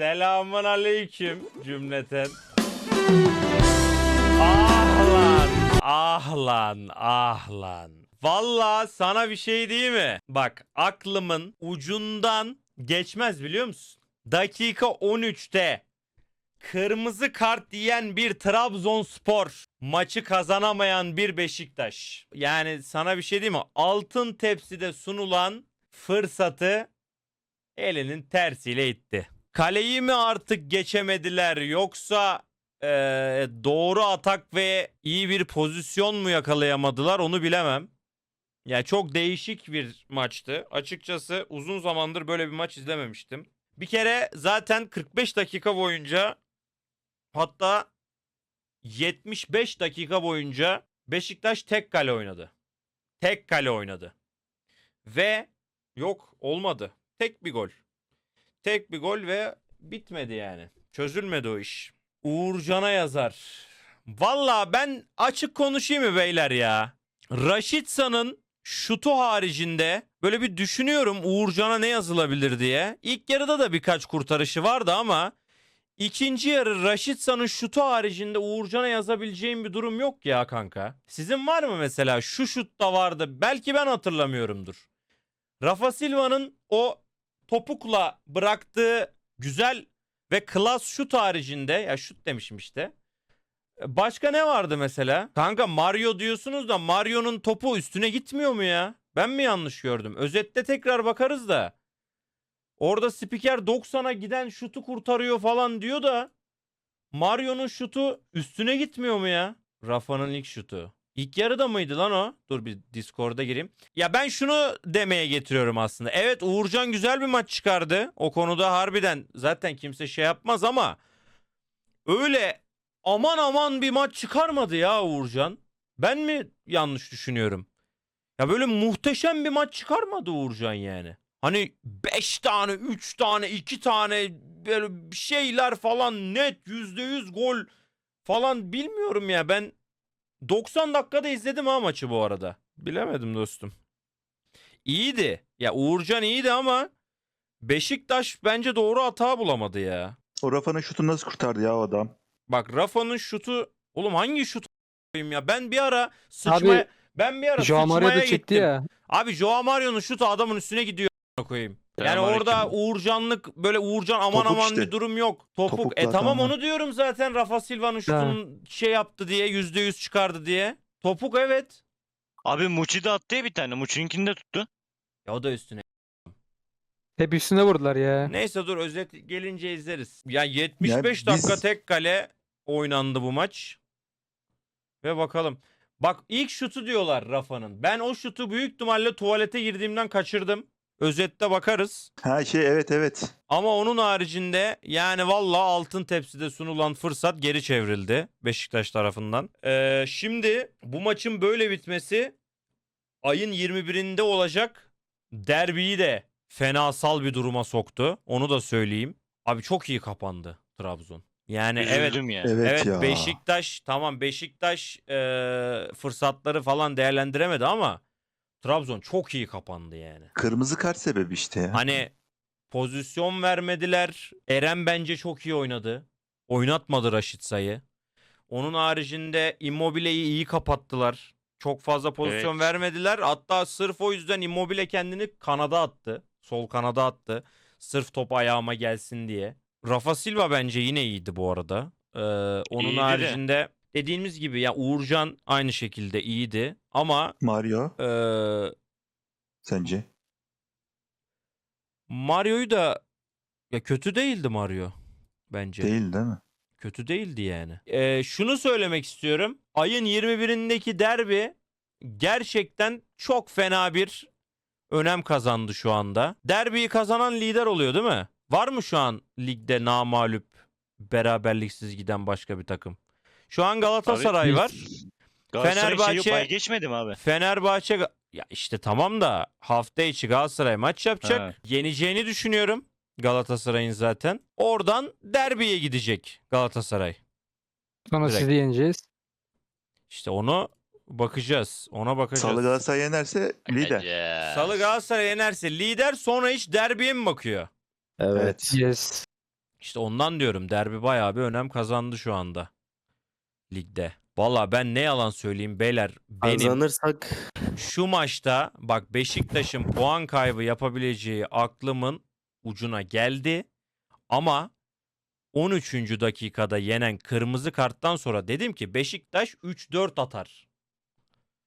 Selamun aleyküm cümleten. Ah lan, ah lan, ah lan. Valla sana bir şey değil mi? Bak aklımın ucundan geçmez biliyor musun? Dakika 13'te kırmızı kart yiyen bir Trabzonspor, maçı kazanamayan bir Beşiktaş. Yani sana bir şey diyeyim mi? Altın tepside sunulan fırsatı elinin tersiyle itti. Kaleyi mi artık geçemediler yoksa eee, doğru atak ve iyi bir pozisyon mu yakalayamadılar onu bilemem. Yani çok değişik bir maçtı. Açıkçası uzun zamandır böyle bir maç izlememiştim. Bir kere zaten 45 dakika boyunca hatta 75 dakika boyunca Beşiktaş tek kale oynadı. Tek kale oynadı. Ve yok olmadı. Tek bir gol. Tek bir gol ve bitmedi yani. Çözülmedi o iş. Uğurcan'a yazar. Valla ben açık konuşayım mı beyler ya? Raşitsa'nın şutu haricinde böyle bir düşünüyorum Uğurcan'a ne yazılabilir diye. İlk yarıda da birkaç kurtarışı vardı ama ikinci yarı Raşitsa'nın şutu haricinde Uğurcan'a yazabileceğim bir durum yok ya kanka. Sizin var mı mesela şu şut da vardı belki ben hatırlamıyorumdur. Rafa Silva'nın o topukla bıraktığı güzel ve klas şut haricinde ya şut demişim işte. Başka ne vardı mesela? Kanka Mario diyorsunuz da Mario'nun topu üstüne gitmiyor mu ya? Ben mi yanlış gördüm? Özette tekrar bakarız da. Orada spiker 90'a giden şutu kurtarıyor falan diyor da Mario'nun şutu üstüne gitmiyor mu ya? Rafa'nın ilk şutu. İlk yarıda mıydı lan o? Dur bir Discord'a gireyim. Ya ben şunu demeye getiriyorum aslında. Evet Uğurcan güzel bir maç çıkardı. O konuda harbiden zaten kimse şey yapmaz ama öyle aman aman bir maç çıkarmadı ya Uğurcan. Ben mi yanlış düşünüyorum? Ya böyle muhteşem bir maç çıkarmadı Uğurcan yani. Hani 5 tane, 3 tane, 2 tane böyle şeyler falan net %100 gol falan bilmiyorum ya. Ben 90 dakikada izledim ha maçı bu arada. Bilemedim dostum. İyiydi. Ya Uğurcan iyiydi ama Beşiktaş bence doğru hata bulamadı ya. O Rafa'nın şutunu nasıl kurtardı ya o adam? Bak Rafa'nın şutu oğlum hangi şut a**ayım ya? Ben bir ara sıçmaya ben bir ara Joao Mario sıçmaya da çekti gittim. ya. Abi Joao Mario'nun şutu adamın üstüne gidiyor a**ına koyayım. Yani Selamünaleyküm. orada Uğurcanlık böyle Uğurcan aman Topuk aman işte. bir durum yok. Topuk. Topuk e zaten tamam onu diyorum zaten Rafa Silva'nın şutunu şey yaptı diye yüzde yüz çıkardı diye. Topuk evet. Abi Muçi de attı ya bir tane. Muçi'ninkini de tuttu. Ya o da üstüne. Hep üstüne vurdular ya. Neyse dur özet gelince izleriz. Ya 75 Ya dakika biz- tek kale oynandı bu maç. Ve bakalım. Bak ilk şutu diyorlar Rafa'nın. Ben o şutu büyük ihtimalle tuvalete girdiğimden kaçırdım. Özette bakarız. Ha şey evet evet. Ama onun haricinde yani valla altın tepside sunulan fırsat geri çevrildi Beşiktaş tarafından. Ee, şimdi bu maçın böyle bitmesi ayın 21'inde olacak derbiyi de fenasal bir duruma soktu. Onu da söyleyeyim. Abi çok iyi kapandı Trabzon. Yani evet Üzüldüm ya. Evet, Evet ya. Beşiktaş tamam Beşiktaş e, fırsatları falan değerlendiremedi ama Trabzon çok iyi kapandı yani. Kırmızı kart sebebi işte ya. Hani pozisyon vermediler. Eren bence çok iyi oynadı. Oynatmadı Raşit Say'ı. Onun haricinde Immobile'yi iyi kapattılar. Çok fazla pozisyon Evet. vermediler. Hatta sırf o yüzden Immobile kendini kanada attı. Sol kanada attı. Sırf top ayağıma gelsin diye. Rafa Silva bence yine iyiydi bu arada. Ee, onun İyiydi de. Dediğimiz gibi ya Uğurcan aynı şekilde iyiydi. Ama Mario ee, sence? Mario'yu da ya kötü değildi Mario bence. Değil değil mi? Kötü değildi yani. Ee, şunu söylemek istiyorum. Ayın 21'indeki derbi gerçekten çok fena bir önem kazandı şu anda. Derbiyi kazanan lider oluyor değil mi? Var mı şu an ligde namağlup beraberliksiz giden başka bir takım? Şu an Galatasaray Tabii. var. Galatasaray şey yok, Fenerbahçe- pay geçmedi mi abi? Fenerbahçe ya işte tamam da hafta içi Galatasaray maç yapacak. Ha. Yeneceğini düşünüyorum Galatasaray'ın zaten. Oradan derbiye gidecek Galatasaray. Sonra Direkt. sizi yeneceğiz. İşte onu bakacağız. Ona bakacağız. Salı Galatasaray yenerse lider. Ya. Salı Galatasaray yenerse lider sonra hiç derbiye mi bakıyor? Evet. Yes. İşte ondan diyorum derbi bayağı bir önem kazandı şu anda ligde. Valla ben ne yalan söyleyeyim beyler benim Kazanırsak şu maçta bak Beşiktaş'ın puan kaybı yapabileceği aklımın ucuna geldi. Ama 13. dakikada yenen kırmızı karttan sonra dedim ki Beşiktaş 3-4 atar.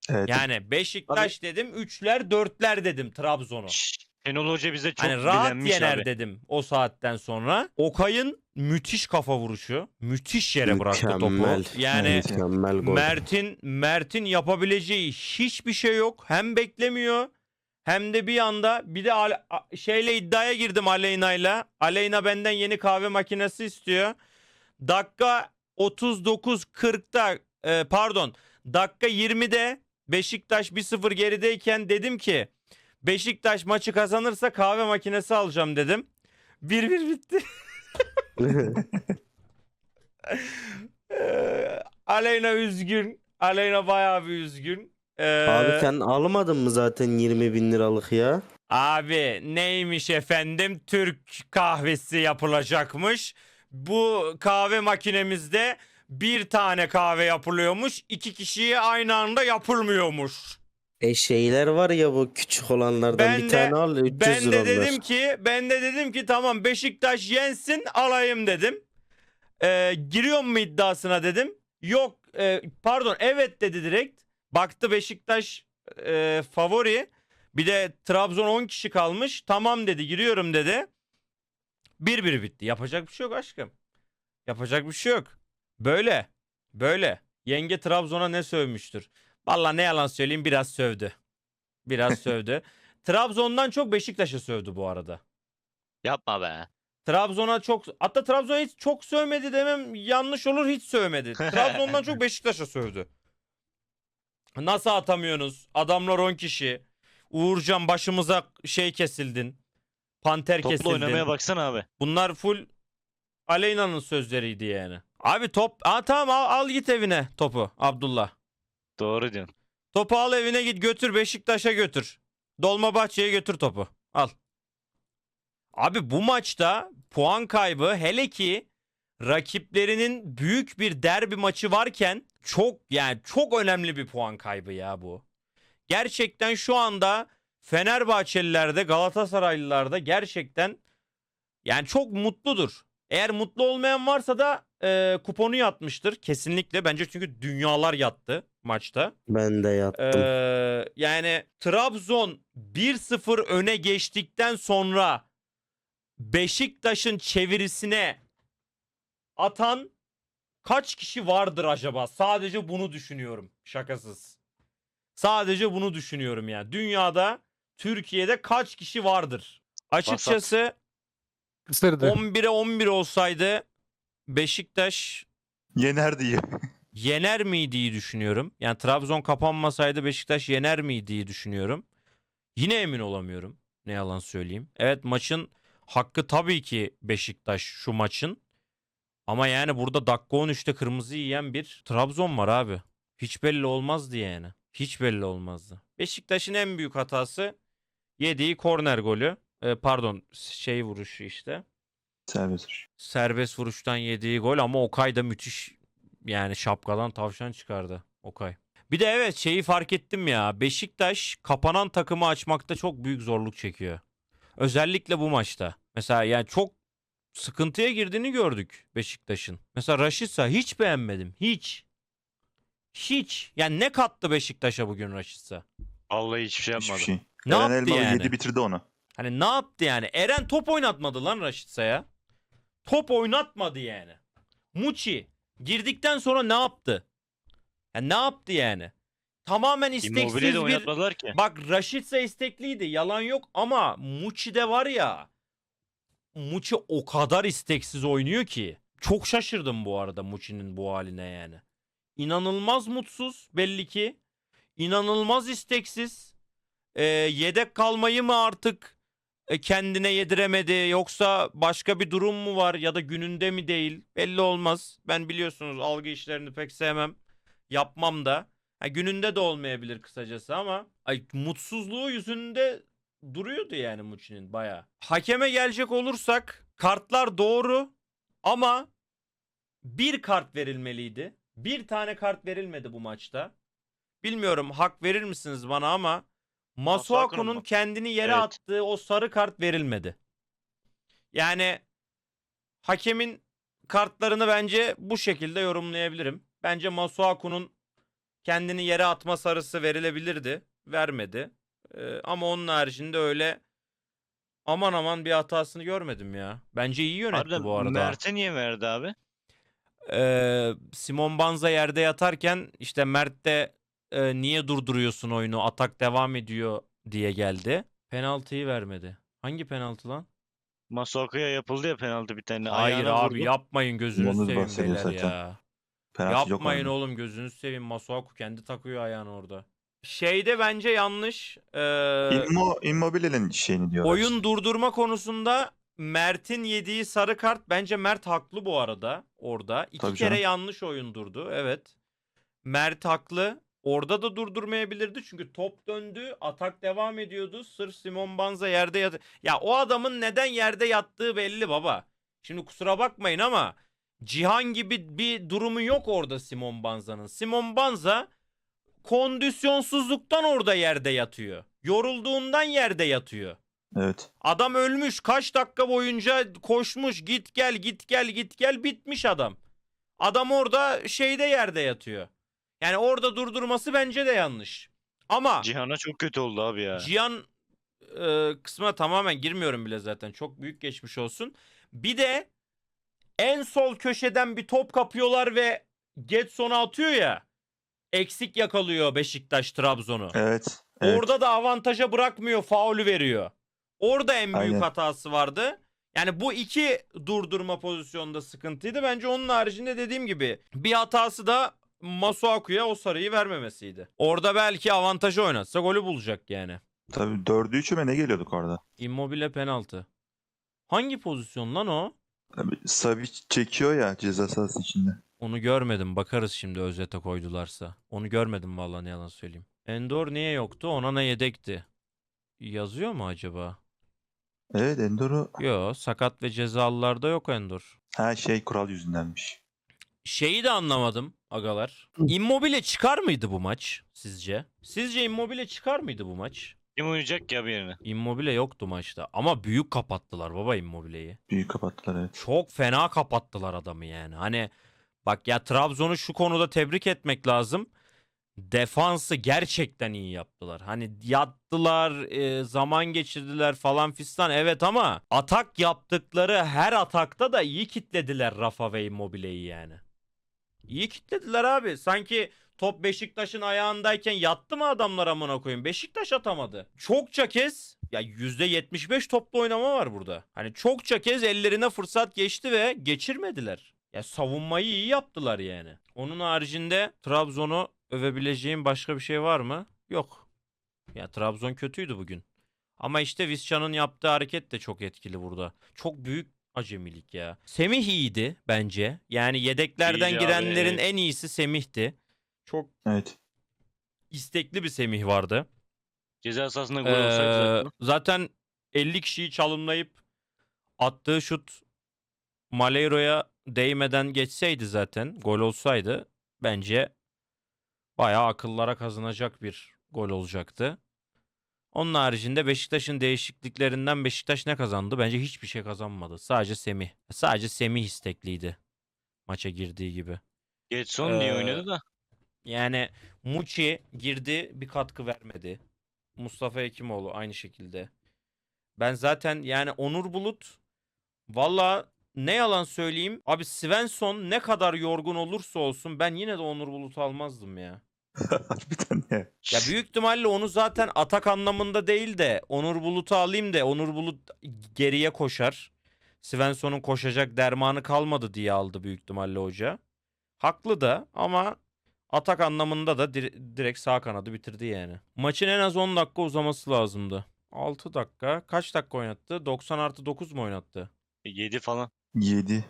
Evet. Yani Beşiktaş dedim 3'ler 4'ler dedim Trabzon'u. Şşş, Şenol Hoca bize çok Hani rahat yener abi. dedim o saatten sonra. Okay'ın müthiş kafa vuruşu. Müthiş yere bıraktı Mükemmel. topu. Yani mükemmel gol. Mert'in Mert'in yapabileceği hiçbir şey yok. Hem beklemiyor hem de bir anda bir de Ale- a- şeyle iddiaya girdim Aleyna'yla. Aleyna benden yeni kahve makinesi istiyor. Dakika 39 40'ta e, pardon dakika 20'de Beşiktaş 1-0 gerideyken dedim ki Beşiktaş maçı kazanırsa kahve makinesi alacağım dedim. 1-1 bitti. Ee, Aleyna üzgün. Aleyna bayağı bir üzgün. Ee, Abi sen almadın mı zaten 20 bin liralık ya? Abi neymiş efendim Türk kahvesi yapılacakmış. Bu kahve makinemizde bir tane kahve yapılıyormuş. iki kişiye aynı anda yapılmıyormuş. E şeyler var ya bu küçük olanlardan Ben bir de- tane al 300 Ben lira de dedim ki ben de dedim ki tamam Beşiktaş yensin alayım dedim. Ee, giriyor mu iddiasına dedim. Yok e, pardon evet dedi direkt. Baktı Beşiktaş e, favori. Bir de Trabzon 10 kişi kalmış. Tamam dedi giriyorum dedi. 1-1 bitti. Yapacak bir şey yok aşkım. Yapacak bir şey yok. Böyle. Böyle. Yenge Trabzon'a ne sövmüştür? Vallahi ne yalan söyleyeyim biraz sövdü. Biraz sövdü. Trabzon'dan çok Beşiktaş'a sövdü bu arada. Yapma be. Trabzon'a çok hatta Trabzon'a hiç çok sövmedi demem yanlış olur hiç sövmedi. Trabzon'dan çok Beşiktaş'a sövdü. Nasıl atamıyorsunuz? Adamlar 10 kişi. Uğurcan başımıza şey kesildin. Panter Toplu kesildin. oynamaya baksana abi. Bunlar full Aleyna'nın sözleriydi yani. Abi top Aa, tamam al, al git evine topu Abdullah. Doğru diyorsun. Topu al evine git götür Beşiktaş'a götür. Dolmabahçe'ye götür topu. Al. Abi bu maçta puan kaybı hele ki rakiplerinin büyük bir derbi maçı varken çok yani çok önemli bir puan kaybı ya bu. Gerçekten şu anda Fenerbahçelilerde Galatasaraylılarda gerçekten yani çok mutludur. Eğer mutlu olmayan varsa da e, kuponu yatmıştır kesinlikle. Bence çünkü dünyalar yattı maçta. Ben de yattım. Ee, yani Trabzon 1-0 öne geçtikten sonra Beşiktaş'ın çevirisine atan kaç kişi vardır acaba? Sadece bunu düşünüyorum. Şakasız. Sadece bunu düşünüyorum yani. Dünyada, Türkiye'de kaç kişi vardır? Açıkçası Isırdı. 11'e 11 olsaydı Beşiktaş Yener diye. yener miydiği düşünüyorum. Yani Trabzon kapanmasaydı Beşiktaş yener miydiği düşünüyorum. Yine emin olamıyorum. Ne yalan söyleyeyim. Evet maçın hakkı tabii ki Beşiktaş şu maçın. Ama yani burada dakika 13'te kırmızı yiyen bir Trabzon var abi. Hiç belli olmazdı yani. Hiç belli olmazdı. Beşiktaş'ın en büyük hatası yediği korner golü. Ee, pardon şey vuruşu işte Serbest vuruş. serbest vuruştan yediği gol ama Okay da müthiş yani şapkadan tavşan çıkardı Okay. Bir de evet şeyi fark ettim ya Beşiktaş kapanan takımı açmakta çok büyük zorluk çekiyor. Özellikle bu maçta. Mesela yani çok sıkıntıya girdiğini gördük Beşiktaş'ın. Mesela Raşitsa hiç beğenmedim. Hiç. Hiç. Yani ne kattı Beşiktaş'a bugün Raşitsa? Vallahi hiçbir şey Hiçbir yapmadı. şey. Ne Eren yaptı Elmalı yani? yedi bitirdi onu. Hani ne yaptı yani? Eren top oynatmadı lan Raşitsa'ya. Top oynatmadı yani. Muçi girdikten sonra ne yaptı? Ya ne yaptı yani? Tamamen isteksiz Immobile'yi de bir... oynatmadılar ki. Bak Raşitsa istekliydi yalan yok ama Muçi'de var ya Muçi o kadar isteksiz oynuyor ki. Çok şaşırdım bu arada Muçi'nin bu haline yani. İnanılmaz mutsuz belli ki. İnanılmaz isteksiz. Ee, yedek kalmayı mı artık e, kendine yediremedi yoksa başka bir durum mu var ya da gününde mi değil belli olmaz. Ben biliyorsunuz algı işlerini pek sevmem. Yapmam da. Ha, gününde de olmayabilir kısacası ama ay, mutsuzluğu yüzünde duruyordu yani Muçi'nin baya. Hakeme gelecek olursak kartlar doğru. Ama bir kart verilmeliydi. Bir tane kart verilmedi bu maçta. Bilmiyorum hak verir misiniz bana ama Masuaku'nun mu? kendini yere Evet. attığı o sarı kart verilmedi. Yani hakemin kartlarını bence bu şekilde yorumlayabilirim. Bence Masuaku'nun kendini yere atma sarısı verilebilirdi. Vermedi. Ee, ama onun haricinde öyle aman aman bir hatasını görmedim ya. Bence iyi yönetti Harbiden bu arada. Mert'e niye verdi abi? Ee, Simon Banza yerde yatarken işte Mert de e, niye durduruyorsun oyunu atak devam ediyor diye geldi. Penaltıyı vermedi. Hangi penaltı lan? Masuaku'ya yapıldı ya penaltı bir tane. Hayır Ayağına abi vurdu. yapmayın gözünüzü Onu seveyim bahsediyor beyler zaten. ya. Penaltı yok Yapmayın oyunda. oğlum gözünüzü seveyim. Masuaku kendi takıyor ayağını orada. Şeyde bence yanlış. Ee, Immo, Immobile'nin şeyini diyorlar. oyun durdurma konusunda Mert'in yediği sarı kart bence Mert haklı bu arada orada. İki Tabii kere canım. yanlış oyun durdu. Evet. Mert haklı. Orada da durdurmayabilirdi çünkü top döndü, atak devam ediyordu. Sırf Simon Banza yerde yat. Ya o adamın neden yerde yattığı belli baba. Şimdi kusura bakmayın ama Cihan gibi bir durumu yok orada Simon Banza'nın. Simon Banza kondisyonsuzluktan orada yerde yatıyor. Yorulduğundan yerde yatıyor. Evet. Adam ölmüş kaç dakika boyunca koşmuş git gel git gel git gel bitmiş adam. Adam orada şeyde yerde yatıyor. Yani orada durdurması bence de yanlış. Ama Cihan'a çok kötü oldu abi ya. Cihan e, kısmına tamamen girmiyorum bile zaten. Çok büyük geçmiş olsun. Bir de en sol köşeden bir top kapıyorlar ve Getson'a atıyor ya. Eksik yakalıyor Beşiktaş Trabzon'u. Evet. evet. Orada da avantaja bırakmıyor, faulü veriyor. Orada en büyük Aynen. hatası vardı. Yani bu iki durdurma pozisyonda sıkıntıydı. Bence onun haricinde dediğim gibi bir hatası da Masuaku'ya o sarıyı vermemesiydi. Orada belki avantajı oynatsa golü bulacak yani. Tabii dördü üçüme ne geliyorduk orada? Immobile penaltı. Hangi pozisyon lan o? Tabii Savic çekiyor ya ceza sahası içinde. Onu görmedim. Bakarız şimdi özete koydularsa. Onu görmedim vallahi ne yalan söyleyeyim. Endor niye yoktu? Ona ne yedekti? Yazıyor mu acaba? Evet Endor'u Yo sakat ve cezalılarda yok Endor. her şey kural yüzündenmiş. Şeyi de anlamadım agalar. Immobile çıkar mıydı bu maç sizce? Sizce Immobile çıkar mıydı bu maç? Kim oynayacak ki abi yerine? Immobile yoktu maçta ama büyük kapattılar baba Immobile'yi. Büyük kapattılar evet. Çok fena kapattılar adamı yani. Hani bak ya Trabzon'u şu konuda tebrik etmek lazım. Defansı gerçekten iyi yaptılar. Hani yattılar, e, zaman geçirdiler falan fistan evet ama atak yaptıkları her atakta da iyi kitlediler Rafa ve Immobile'yi yani. İyi kitlediler abi. Sanki top Beşiktaş'ın ayağındayken yattı mı adamlar amına koyayım? Beşiktaş atamadı. Çokça kez ya %75 toplu oynama var burada. Hani çokça kez ellerine fırsat geçti ve geçirmediler. Ya savunmayı iyi yaptılar yani. Onun haricinde Trabzon'u övebileceğim başka bir şey var mı? Yok. Ya Trabzon kötüydü bugün. Ama işte Visca'nın yaptığı hareket de çok etkili burada. Çok büyük acemilik ya. Semih iyiydi bence. Yani yedeklerden İyiydi abi, girenlerin evet. en iyisi Semih'ti. Çok Evet. istekli bir Semih vardı. Ceza sahasında gol olsaydı Ee, zaten. zaten 50 kişiyi çalımlayıp attığı şut Maleiro'ya değmeden geçseydi zaten gol olsaydı bence bayağı akıllara kazanacak bir gol olacaktı. Onun haricinde Beşiktaş'ın değişikliklerinden Beşiktaş ne kazandı? Bence hiçbir şey kazanmadı. Sadece Semih. Sadece Semih istekliydi. Maça girdiği gibi. Getson Ee, oynadı da? Yani Muçi girdi bir katkı vermedi. Mustafa Ekimoğlu aynı şekilde. Ben zaten yani Onur Bulut valla ne yalan söyleyeyim. Abi Svensson ne kadar yorgun olursa olsun ben yine de Onur Bulut'u almazdım ya. bir tane. Ya büyük ihtimalle onu zaten atak anlamında değil de Onur Bulut'u alayım da Onur Bulut geriye koşar. Svensson'un koşacak dermanı kalmadı diye aldı büyük ihtimalle hoca. Haklı da ama atak anlamında da dir- direkt sağ kanadı bitirdi yani. Maçın en az 10 dakika uzaması lazımdı. 6 dakika. Kaç dakika oynattı? 90 artı 9 mu oynattı? 7 falan. 7.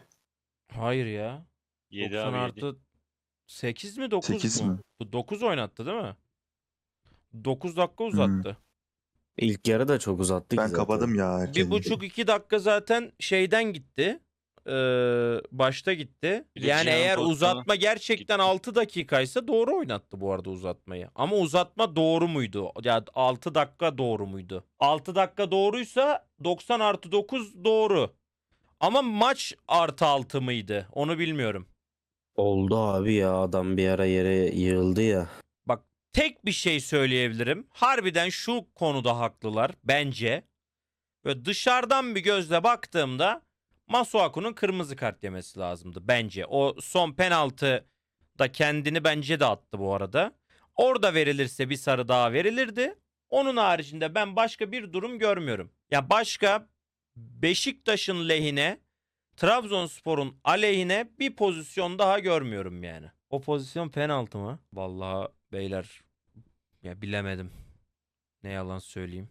Hayır ya. 7 90 abi 7. artı 8 mi 9 8 mu? mi? Bu 9 oynattı değil mi? 9 dakika Hmm. uzattı. İlk yarı da çok uzattı ki Ben zaten. kapadım ya. Bir erken. buçuk iki dakika zaten şeyden gitti. e, başta gitti. Bir de Yani Cihan eğer uzatma gerçekten gitti. 6 dakikaysa doğru oynattı bu arada uzatmayı. Ama uzatma doğru muydu? Ya 6 dakika doğru muydu? 6 dakika doğruysa 90 artı 9 doğru. Ama maç artı 6 mıydı? Onu bilmiyorum. Oldu abi ya adam bir ara yere yığıldı ya. tek bir şey söyleyebilirim. Harbiden şu konuda haklılar bence. Böyle dışarıdan bir gözle baktığımda Masuaku'nun kırmızı kart yemesi lazımdı bence. O son penaltı da kendini bence de attı bu arada. Orada verilirse bir sarı daha verilirdi. Onun haricinde ben başka bir durum görmüyorum. Ya başka Beşiktaş'ın lehine Trabzonspor'un aleyhine bir pozisyon daha görmüyorum yani. O pozisyon penaltı mı? Vallahi beyler ya bilemedim. Ne yalan söyleyeyim.